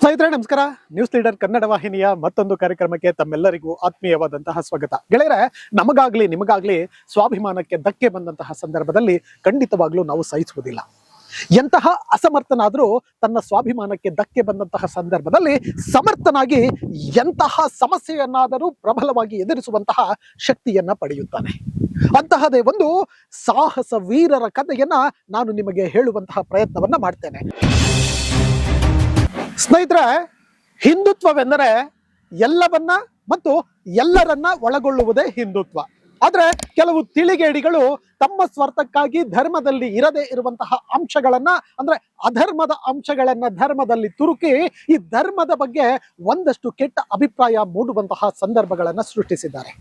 ಸ್ನೇಹಿತರೆ, ನಮಸ್ಕಾರ. News leader Kannada ವಾಹಿನಿಯ ಮತ್ತೊಂದು ಕಾರ್ಯಕ್ರಮಕ್ಕೆ ತಮ್ಮೆಲ್ಲರಿಗೂ ಆತ್ಮೀಯವಾದಂತಹ ಸ್ವಾಗತ. ಗೆಳೆಯರೆ, ನಮಗಾಗ್ಲಿ, ನಿಮಗಾಗ್ಲಿ ಸ್ವಾಭಿಮಾನಕ್ಕೆ ಧಕ್ಕೆ ಬಂದಂತಹ ಸಂದರ್ಭದಲ್ಲಿ ಖಂಡಿತವಾಗ್ಲೂ ನಾವು ಸಹಿಸುವುದಿಲ್ಲ. ಎಂತಹ ಅಸಮರ್ಥನಾದರೂ ತನ್ನ ಸ್ವಾಭಿಮಾನಕ್ಕೆ ಧಕ್ಕೆ ಬಂದಂತಹ ಸಂದರ್ಭದಲ್ಲಿ ಸಮರ್ಥನಾಗಿ ಎಂತಹ ಸಮಸ್ಯೆಯನ್ನಾದರೂ ಪ್ರಬಲವಾಗಿ ಎದುರಿಸುವಂತಹ ಶಕ್ತಿಯನ್ನ ಪಡೆಯುತ್ತಾನೆ. ಅಂತಹದೇ ಒಂದು ಸಾಹಸ ವೀರರ ಕಥೆಯನ್ನ ನಾನು ನಿಮಗೆ ಹೇಳುವಂತಹ ಪ್ರಯತ್ನವನ್ನ ಮಾಡ್ತೇನೆ. ಸ್ನೇಹಿತರೆ, ಹಿಂದುತ್ವವೆಂದರೆ ಎಲ್ಲವನ್ನ ಮತ್ತು ಎಲ್ಲರನ್ನ ಒಳಗೊಳ್ಳುವುದೇ ಹಿಂದುತ್ವ. ಆದ್ರೆ ಕೆಲವು ತಿಳಿಗೇಡಿಗಳು ತಮ್ಮ ಸ್ವಾರ್ಥಕ್ಕಾಗಿ ಧರ್ಮದಲ್ಲಿ ಇರದೇ ಇರುವಂತಹ ಅಂಶಗಳನ್ನ, ಅಂದ್ರೆ ಅಧರ್ಮದ ಅಂಶಗಳನ್ನ ಧರ್ಮದಲ್ಲಿ ತುರುಕಿ ಈ ಧರ್ಮದ ಬಗ್ಗೆ ಒಂದಷ್ಟು ಕೆಟ್ಟ ಅಭಿಪ್ರಾಯ ಮೂಡುವಂತಹ ಸಂದರ್ಭಗಳನ್ನ ಸೃಷ್ಟಿಸಿದ್ದಾರೆ.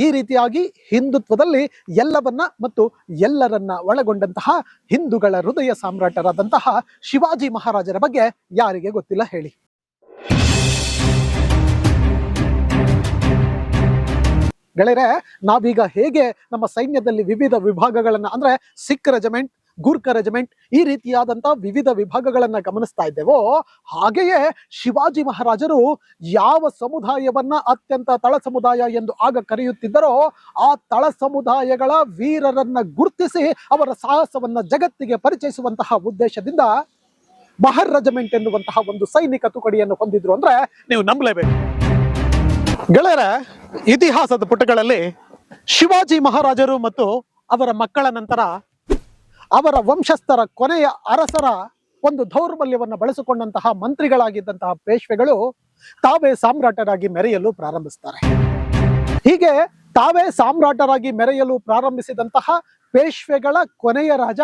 ಈ ರೀತಿಯಾಗಿ ಹಿಂದುತ್ವದಲ್ಲಿ ಎಲ್ಲವನ್ನ ಮತ್ತು ಎಲ್ಲರನ್ನ ಒಳಗೊಂಡಂತಹ ಹಿಂದೂಗಳ ಹೃದಯ ಸಾಮ್ರಾಟರಾದಂತಹ ಶಿವಾಜಿ ಮಹಾರಾಜರ ಬಗ್ಗೆ ಯಾರಿಗೆ ಗೊತ್ತಿಲ್ಲ ಹೇಳಿ. ಗೆಳೆಯರೆ, ನಾವೀಗ ಹೇಗೆ ನಮ್ಮ ಸೈನ್ಯದಲ್ಲಿ ವಿವಿಧ ವಿಭಾಗಗಳನ್ನ ಅಂದ್ರೆ ಸಿಖ್ ರೆಜಿಮೆಂಟ್ ಗೂರ್ಖ ರೆಜಿಮೆಂಟ್ ಈ ರೀತಿಯಾದಂತಹ ವಿವಿಧ ವಿಭಾಗಗಳನ್ನ ಗಮನಿಸ್ತಾ ಇದ್ದೇವೋ, ಹಾಗೆಯೇ ಶಿವಾಜಿ ಮಹಾರಾಜರು ಯಾವ ಸಮುದಾಯವನ್ನ ಅತ್ಯಂತ ತಳ ಸಮುದಾಯ ಎಂದು ಆಗ ಕರೆಯುತ್ತಿದ್ದರೋ, ಆ ತಳ ಸಮುದಾಯಗಳ ವೀರರನ್ನ ಗುರುತಿಸಿ ಅವರ ಸಾಹಸವನ್ನ ಜಗತ್ತಿಗೆ ಪರಿಚಯಿಸುವಂತಹ ಉದ್ದೇಶದಿಂದ ಮಹರ್ ರೆಜಿಮೆಂಟ್ ಎನ್ನುವಂತಹ ಒಂದು ಸೈನಿಕ ತುಕಡಿಯನ್ನು ಹೊಂದಿದ್ರು ಅಂದ್ರೆ ನೀವು ನಂಬಲೇಬೇಕು. ಗೆಳೆಯರ, ಇತಿಹಾಸದ ಪುಟಗಳಲ್ಲಿ ಶಿವಾಜಿ ಮಹಾರಾಜರು ಮತ್ತು ಅವರ ಮಕ್ಕಳ ನಂತರ ಅವರ ವಂಶಸ್ಥರ ಕೊನೆಯ ಅರಸರ ಒಂದು ದೌರ್ಬಲ್ಯವನ್ನು ಬಳಸಿಕೊಂಡಂತಹ ಮಂತ್ರಿಗಳಾಗಿದ್ದಂತಹ ಪೇಶ್ವೆಗಳು ತಾವೇ ಸಾಮ್ರಾಟರಾಗಿ ಮೆರೆಯಲು ಪ್ರಾರಂಭಿಸ್ತಾರೆ. ಹೀಗೆ ತಾವೇ ಸಾಮ್ರಾಟರಾಗಿ ಮೆರೆಯಲು ಪ್ರಾರಂಭಿಸಿದಂತಹ ಪೇಶ್ವೆಗಳ ಕೊನೆಯ ರಾಜ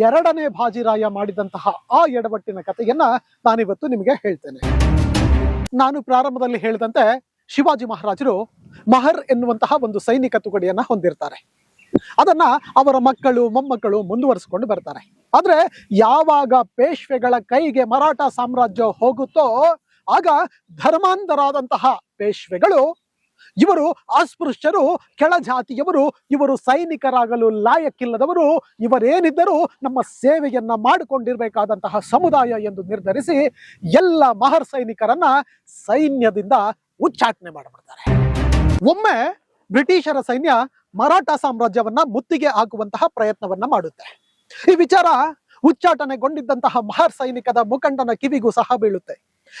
ಎರಡನೇ ಬಾಜಿರಾಯ ಮಾಡಿದಂತಹ ಆ ಎಡವಟ್ಟಿನ ಕಥೆಯನ್ನ ನಾನಿವತ್ತು ನಿಮಗೆ ಹೇಳ್ತೇನೆ. ನಾನು ಪ್ರಾರಂಭದಲ್ಲಿ ಹೇಳಿದಂತೆ ಶಿವಾಜಿ ಮಹಾರಾಜರು ಮಹರ್ ಎನ್ನುವಂತಹ ಒಂದು ಸೈನಿಕ ತುಕಡಿಯನ್ನ ಹೊಂದಿರ್ತಾರೆ. ಅದನ್ನ ಅವರ ಮಕ್ಕಳು, ಮೊಮ್ಮಕ್ಕಳು ಮುಂದುವರಿಸಿಕೊಂಡು ಬರ್ತಾರೆ. ಆದ್ರೆ ಯಾವಾಗ ಪೇಶ್ವೆಗಳ ಕೈಗೆ ಮರಾಠ ಸಾಮ್ರಾಜ್ಯ ಹೋಗುತ್ತೋ, ಆಗ ಧರ್ಮಾಂಧರಾದಂತಹ ಪೇಶ್ವೆಗಳು, ಇವರು ಅಸ್ಪೃಶ್ಯರು ಕೆಳ ಜಾತಿಯವರು ಇವರು ಸೈನಿಕರಾಗಲು ಲಾಯಕ್ಕಿಲ್ಲದವರು, ಇವರೇನಿದ್ದರೂ ನಮ್ಮ ಸೇವೆಯನ್ನ ಮಾಡಿಕೊಂಡಿರಬೇಕಾದಂತಹ ಸಮುದಾಯ ಎಂದು ನಿರ್ಧರಿಸಿ ಎಲ್ಲ ಮಹರ್ ಸೈನಿಕರನ್ನ ಸೈನ್ಯದಿಂದ ಉಚ್ಚಾಟನೆ ಮಾಡಿಬಿಡ್ತಾರೆ. ಒಮ್ಮೆ ಬ್ರಿಟಿಷರ ಸೈನ್ಯ ಮರಾಠ ಸಾಮ್ರಾಜ್ಯವನ್ನ ಮುತ್ತಿಗೆ ಹಾಕುವಂತಹ ಪ್ರಯತ್ನವನ್ನ ಮಾಡುತ್ತೆ. ಈ ವಿಚಾರ ಉಚ್ಚಾಟನೆಗೊಂಡಿದ್ದಂತಹ ಮಹರ್ ಸೈನಿಕದ ಮುಖಂಡನ ಕಿವಿಗೂ ಸಹ ಬೀಳುತ್ತೆ.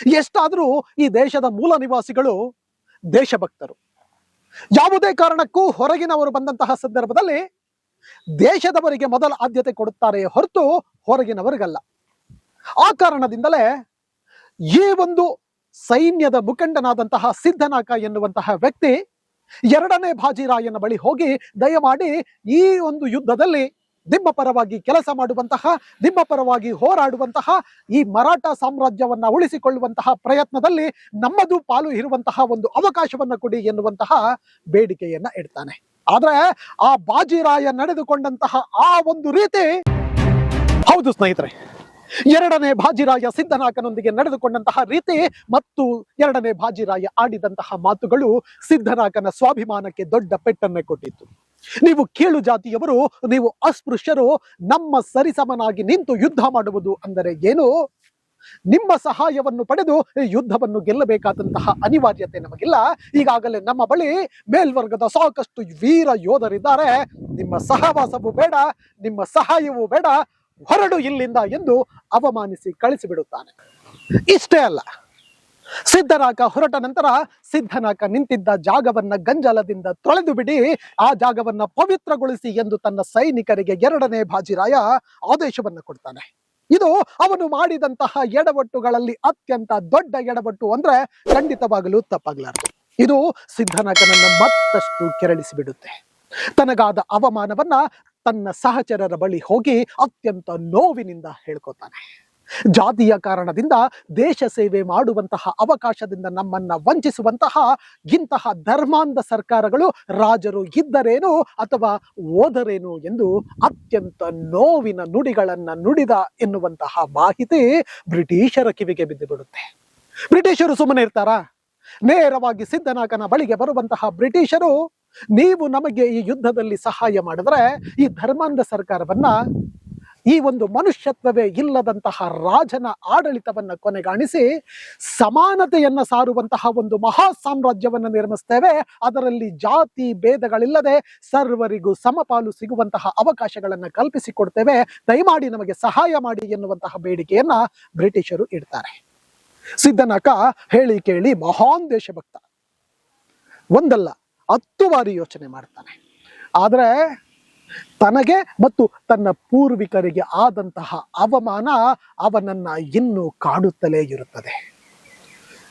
ಎಷ್ಟಾದರೂ ಈ ದೇಶದ ಮೂಲ ನಿವಾಸಿಗಳು ದೇಶಭಕ್ತರು. ಯಾವುದೇ ಕಾರಣಕ್ಕೂ ಹೊರಗಿನವರು ಬಂದಂತಹ ಸಂದರ್ಭದಲ್ಲಿ ದೇಶದವರಿಗೆ ಮೊದಲ ಆದ್ಯತೆ ಕೊಡುತ್ತಾರೆ ಹೊರತು ಹೊರಗಿನವರಿಗಲ್ಲ. ಆ ಕಾರಣದಿಂದಲೇ ಈ ಒಂದು ಸೈನ್ಯದ ಮುಖಂಡನಾದಂತಹ ಸಿದ್ಧನಾಕ ಎನ್ನುವಂತಹ ವ್ಯಕ್ತಿ ಎರಡನೇ ಬಾಜಿರಾಯನ ಬಳಿ ಹೋಗಿ ದಯಮಾಡಿ ಈ ಒಂದು ಯುದ್ಧದಲ್ಲಿ ನಿಮ್ಮ ಪರವಾಗಿ ಕೆಲಸ ಮಾಡುವಂತಹ, ನಿಮ್ಮ ಪರವಾಗಿ ಹೋರಾಡುವಂತಹ, ಈ ಮರಾಠ ಸಾಮ್ರಾಜ್ಯವನ್ನ ಉಳಿಸಿಕೊಳ್ಳುವಂತಹ ಪ್ರಯತ್ನದಲ್ಲಿ ನಮ್ಮದು ಪಾಲು ಇರುವಂತಹ ಒಂದು ಅವಕಾಶವನ್ನ ಕೊಡಿ ಎನ್ನುವಂತಹ ಬೇಡಿಕೆಯನ್ನ ಇಡ್ತಾನೆ. ಆದ್ರೆ ಆ ಬಾಜಿರಾಯ ನಡೆದುಕೊಂಡಂತಹ ಆ ಒಂದು ರೀತಿ ಹೌದು ಸ್ನೇಹಿತರೆ ಎರಡನೇ ಬಾಜಿರಾಯ ಸಿದ್ಧನಾಕನೊಂದಿಗೆ ನಡೆದುಕೊಂಡಂತಹ ರೀತಿ ಮತ್ತು ಎರಡನೇ ಬಾಜಿರಾಯ ಆಡಿದಂತಹ ಮಾತುಗಳು ಸಿದ್ಧನಾಕನ ಸ್ವಾಭಿಮಾನಕ್ಕೆ ದೊಡ್ಡ ಪೆಟ್ಟನ್ನೇ ಕೊಟ್ಟಿತ್ತು. ನೀವು ಕೇಳು ಜಾತಿಯವರು, ನೀವು ಅಸ್ಪೃಶ್ಯರು, ನಮ್ಮ ಸರಿಸಮನಾಗಿ ನಿಂತು ಯುದ್ಧ ಮಾಡುವುದು ಅಂದರೆ ಏನು? ನಿಮ್ಮ ಸಹಾಯವನ್ನು ಪಡೆದು ಯುದ್ಧವನ್ನು ಗೆಲ್ಲಬೇಕಾದಂತಹ ಅನಿವಾರ್ಯತೆ ನಮಗಿಲ್ಲ. ಈಗಾಗಲೇ ನಮ್ಮ ಬಳಿ ಮೇಲ್ವರ್ಗದ ಸಾಕಷ್ಟು ವೀರ ಯೋಧರಿದ್ದಾರೆ. ನಿಮ್ಮ ಸಹವಾಸವೂ ಬೇಡ, ನಿಮ್ಮ ಸಹಾಯವೂ ಬೇಡ ಹೊರಡು ಇಲ್ಲಿಂದ ಎಂದು ಅವಮಾನಿಸಿ ಕಳಿಸಿಬಿಡುತ್ತಾನೆ. ಇಷ್ಟೇ ಅಲ್ಲ ಸಿದ್ಧನಾಕ ಹೊರಟ ನಂತರ ಸಿದ್ಧನಾಕ ನಿಂತಿದ್ದ ಜಾಗವನ್ನ ಗಂಜಲದಿಂದ ತೊಳೆದು ಬಿಡಿ, ಆ ಜಾಗವನ್ನ ಪವಿತ್ರಗೊಳಿಸಿ ಎಂದು ತನ್ನ ಸೈನಿಕರಿಗೆ ಎರಡನೇ ಬಾಜಿರಾಯ ಆದೇಶವನ್ನ ಕೊಡ್ತಾನೆ. ಇದು ಅವನು ಮಾಡಿದಂತಹ ಎಡವಟ್ಟುಗಳಲ್ಲಿ ಅತ್ಯಂತ ದೊಡ್ಡ ಎಡವಟ್ಟು ಅಂದ್ರೆ ಖಂಡಿತವಾಗಲೂ ತಪ್ಪಾಗಲಾರದು. ಇದು ಸಿದ್ಧನಾಕನನ್ನ ಮತ್ತಷ್ಟು ಕೆರಳಿಸಿ ಬಿಡುತ್ತೆ ತನಗಾದ ಅವಮಾನವನ್ನ ತನ್ನ ಸಹಚರರ ಬಳಿ ಹೋಗಿ ಅತ್ಯಂತ ನೋವಿನಿಂದ ಹೇಳ್ಕೊತಾನೆ. ಜಾತಿಯ ಕಾರಣದಿಂದ ದೇಶ ಸೇವೆ ಮಾಡುವಂತಹ ಅವಕಾಶದಿಂದ ನಮ್ಮನ್ನ ವಂಚಿಸುವಂತಹ ಇಂತಹ ಧರ್ಮಾಂಧ ಸರ್ಕಾರಗಳು ರಾಜರು ಇದ್ದರೇನು ಅಥವಾ ಓದರೇನು ಎಂದು ಅತ್ಯಂತ ನೋವಿನ ನುಡಿಗಳನ್ನ ನುಡಿದ ಎನ್ನುವಂತಹ ಮಾಹಿತಿ ಬ್ರಿಟಿಷರ ಕಿವಿಗೆ ಬಿದ್ದು ಬಿಡುತ್ತೆ. ಬ್ರಿಟಿಷರು ಸುಮ್ಮನೆ ಇರ್ತಾರಾ? ನೇರವಾಗಿ ಸಿದ್ಧನಾಗನ ಬಳಿಗೆ ಬರುವಂತಹ ಬ್ರಿಟಿಷರು ನೀವು ನಮಗೆ ಈ ಯುದ್ಧದಲ್ಲಿ ಸಹಾಯ ಮಾಡಿದ್ರೆ ಈ ಧರ್ಮಾಂಧ ಸರ್ಕಾರವನ್ನ ಈ ಒಂದು ಮನುಷ್ಯತ್ವವೇ ಇಲ್ಲದಂತಹ ರಾಜನ ಆಡಳಿತವನ್ನ ಕೊನೆಗಾಣಿಸಿ ಸಮಾನತೆಯನ್ನ ಸಾರುವಂತಹ ಒಂದು ಮಹಾ ಸಾಮ್ರಾಜ್ಯವನ್ನ ನಿರ್ಮಿಸ್ತೇವೆ. ಅದರಲ್ಲಿ ಜಾತಿ ಭೇದಗಳಿಲ್ಲದೆ ಸರ್ವರಿಗೂ ಸಮಪಾಲು ಸಿಗುವಂತಹ ಅವಕಾಶಗಳನ್ನ ಕಲ್ಪಿಸಿಕೊಡ್ತೇವೆ. ದಯಮಾಡಿ ನಮಗೆ ಸಹಾಯ ಮಾಡಿ ಎನ್ನುವಂತಹ ಬೇಡಿಕೆಯನ್ನ ಬ್ರಿಟಿಷರು ಇಡ್ತಾರೆ. ಸಿದ್ಧನಕ ಹೇಳಿ ಕೇಳಿ ಮಹಾನ್ ದೇಶಭಕ್ತ. ಒಂದಲ್ಲ ಹತ್ತು ಬಾರಿ ಯೋಚನೆ ಮಾಡ್ತಾನೆ. ಆದರೆ ತನಗೆ ಮತ್ತು ತನ್ನ ಪೂರ್ವಿಕರಿಗೆ ಆದಂತಹ ಅವಮಾನ ಅವನನ್ನ ಇನ್ನೂ ಕಾಡುತ್ತಲೇ ಇರುತ್ತದೆ.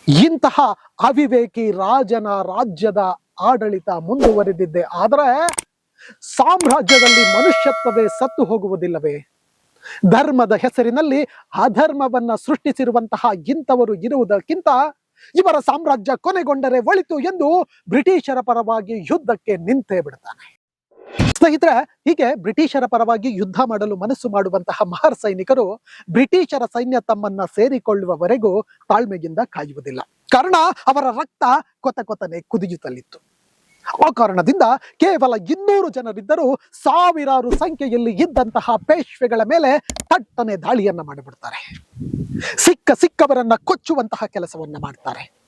ಇಂತಹ ಅವಿವೇಕಿ ರಾಜನ ರಾಜ್ಯದ ಆಡಳಿತ ಮುಂದುವರೆದಿದ್ದೆ. ಆದರೆ ಸಾಮ್ರಾಜ್ಯದಲ್ಲಿ ಮನುಷ್ಯತ್ವವೇ ಸತ್ತು ಹೋಗುವುದಿಲ್ಲವೇ? ಧರ್ಮದ ಹೆಸರಿನಲ್ಲಿ ಅಧರ್ಮವನ್ನ ಸೃಷ್ಟಿಸಿರುವಂತಹ ಇಂಥವರು ಇರುವುದಕ್ಕಿಂತ ಇವರ ಸಾಮ್ರಾಜ್ಯ ಕೊನೆಗೊಂಡರೆ ಒಳಿತು ಎಂದು ಬ್ರಿಟಿಷರ ಪರವಾಗಿ ಯುದ್ಧಕ್ಕೆ ನಿಂತೇ ಬಿಡ್ತಾನೆ. ಸ್ನೇಹಿತರೆ, ಹೀಗೆ ಬ್ರಿಟಿಷರ ಪರವಾಗಿ ಯುದ್ಧ ಮಾಡಲು ಮನಸ್ಸು ಮಾಡುವಂತಹ ಮಹರ್ ಸೈನಿಕರು ಬ್ರಿಟಿಷರ ಸೈನ್ಯ ತಮ್ಮನ್ನ ಸೇರಿಕೊಳ್ಳುವವರೆಗೂ ತಾಳ್ಮೆಯಿಂದ ಕಾಯುವುದಿಲ್ಲ. ಕಾರಣ, ಅವರ ರಕ್ತ ಕೊತ ಕೊತನೆ ಕುದಿಯುತ್ತಲಿತ್ತು. ಆ ಕಾರಣದಿಂದ ಕೇವಲ ಇನ್ನೂರು ಜನರಿದ್ದರೂ ಸಾವಿರಾರು ಸಂಖ್ಯೆಯಲ್ಲಿ ಇದ್ದಂತಹ ಪೇಶ್ವೆಗಳ ಮೇಲೆ ತಟ್ಟನೆ ದಾಳಿಯನ್ನ ಮಾಡಿಬಿಡ್ತಾರೆ. ಸಿಕ್ಕ ಸಿಕ್ಕವರನ್ನ ಕೊಚ್ಚುವಂತಹ ಕೆಲಸವನ್ನ ಮಾಡ್ತಾರೆ.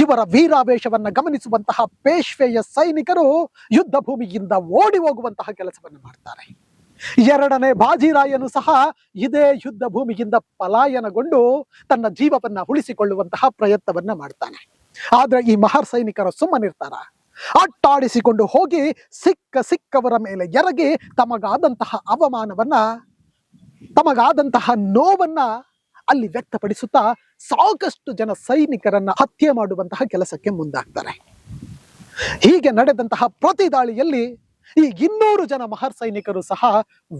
ಇವರ ವೀರಾವೇಶವನ್ನ ಗಮನಿಸುವಂತಹ ಪೇಶ್ವೆಯ ಸೈನಿಕರು ಯುದ್ಧ ಭೂಮಿಯಿಂದ ಓಡಿ ಹೋಗುವಂತಹ ಕೆಲಸವನ್ನ ಮಾಡ್ತಾರೆ. ಎರಡನೇ ಬಾಜಿರಾಯನು ಸಹ ಇದೇ ಯುದ್ಧ ಭೂಮಿಯಿಂದ ಪಲಾಯನಗೊಂಡು ತನ್ನ ಜೀವವನ್ನ ಉಳಿಸಿಕೊಳ್ಳುವಂತಹ ಪ್ರಯತ್ನವನ್ನ ಮಾಡ್ತಾನೆ. ಆದ್ರೆ ಈ ಮಹಾರ್ ಸೈನಿಕರು ಸುಮ್ಮನಿರ್ತಾರ. ಅಟ್ಟಾಡಿಸಿಕೊಂಡು ಹೋಗಿ ಸಿಕ್ಕ ಸಿಕ್ಕವರ ಮೇಲೆ ಎರಗಿ ತಮಗಾದಂತಹ ಅವಮಾನವನ್ನ, ತಮಗಾದಂತಹ ನೋವನ್ನ ಅಲ್ಲಿ ವ್ಯಕ್ತಪಡಿಸುತ್ತಾ ಸಾಕಷ್ಟು ಜನ ಸೈನಿಕರನ್ನ ಹತ್ಯೆ ಮಾಡುವಂತಹ ಕೆಲಸಕ್ಕೆ ಮುಂದಾಗ್ತಾರೆ. ಹೀಗೆ ನಡೆದಂತಹ ಪ್ರತಿ ದಾಳಿಯಲ್ಲಿ ಈ ಇನ್ನೂರು ಜನ ಮಹರ್ ಸೈನಿಕರು ಸಹ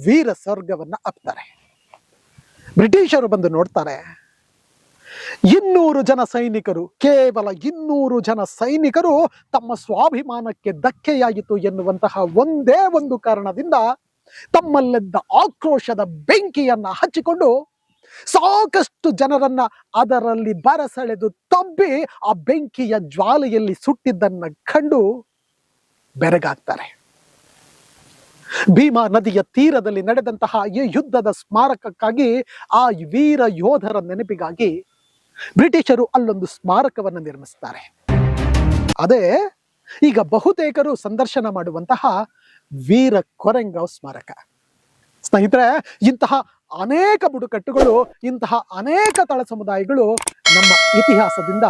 ವೀರ ಸ್ವರ್ಗವನ್ನ ಅಪ್ತಾರೆ. ಬ್ರಿಟಿಷರು ಬಂದು ನೋಡ್ತಾರೆ, ಇನ್ನೂರು ಜನ ಸೈನಿಕರು, ಕೇವಲ ಇನ್ನೂರು ಜನ ಸೈನಿಕರು ತಮ್ಮ ಸ್ವಾಭಿಮಾನಕ್ಕೆ ಧಕ್ಕೆಯಾಯಿತು ಎನ್ನುವಂತಹ ಒಂದೇ ಒಂದು ಕಾರಣದಿಂದ ತಮ್ಮಲ್ಲಿದ್ದ ಆಕ್ರೋಶದ ಬೆಂಕಿಯನ್ನ ಹಚ್ಚಿಕೊಂಡು ಸಾಕಷ್ಟು ಜನರನ್ನ ಅದರಲ್ಲಿ ಬರಸೆಳೆದು ತಬ್ಬಿ ಆ ಬೆಂಕಿಯ ಜ್ವಾಲೆಯಲ್ಲಿ ಸುಟ್ಟಿದ್ದನ್ನ ಕಂಡು ಬೆರಗಾಗ್ತಾರೆ. ಭೀಮಾ ನದಿಯ ತೀರದಲ್ಲಿ ನಡೆದಂತಹ ಈ ಯುದ್ಧದ ಸ್ಮಾರಕಕ್ಕಾಗಿ ಆ ವೀರ ಯೋಧರ ನೆನಪಿಗಾಗಿ ಬ್ರಿಟಿಷರು ಅಲ್ಲೊಂದು ಸ್ಮಾರಕವನ್ನು ನಿರ್ಮಿಸ್ತಾರೆ. ಅದೇ ಈಗ ಬಹುತೇಕರು ಸಂದರ್ಶನ ಮಾಡುವಂತಹ ವೀರ ಕೊರೆಂಗಾವ್ ಸ್ಮಾರಕ. ಸ್ನೇಹಿತರೆ, ಇಂತಹ ಅನೇಕ ಬುಡಕಟ್ಟುಗಳು, ಇಂತಹ ಅನೇಕ ತಳ ಸಮುದಾಯಗಳು ನಮ್ಮ ಇತಿಹಾಸದಿಂದ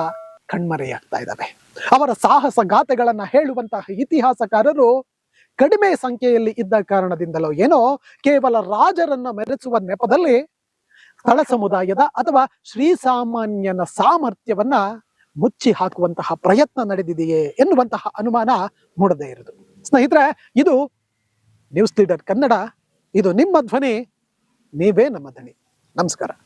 ಕಣ್ಮರೆಯಾಗ್ತಾ ಇದ್ದಾವೆ ಅವರ ಸಾಹಸ ಗಾಥೆಗಳನ್ನ ಹೇಳುವಂತಹ ಇತಿಹಾಸಕಾರರು ಕಡಿಮೆ ಸಂಖ್ಯೆಯಲ್ಲಿ ಇದ್ದ ಕಾರಣದಿಂದಲೋ ಏನೋ ಕೇವಲ ರಾಜರನ್ನ ಮೆರೆಸುವ ನೆಪದಲ್ಲಿ ತಳ ಸಮುದಾಯದ ಅಥವಾ ಶ್ರೀಸಾಮಾನ್ಯನ ಸಾಮರ್ಥ್ಯವನ್ನ ಮುಚ್ಚಿ ಹಾಕುವಂತಹ ಪ್ರಯತ್ನ ನಡೆದಿದೆಯೇ ಎನ್ನುವಂತಹ ಅನುಮಾನ ಮೂಡದೇ ಇರುವುದು. ಸ್ನೇಹಿತರೆ, ಇದು ನ್ಯೂಸ್ ಲೀಡರ್ ಕನ್ನಡ, ಇದು ನಿಮ್ಮ ಧ್ವನಿ. ನೀವೇ ನಮ್ಮ ದಣಿ ನಮಸ್ಕಾರ.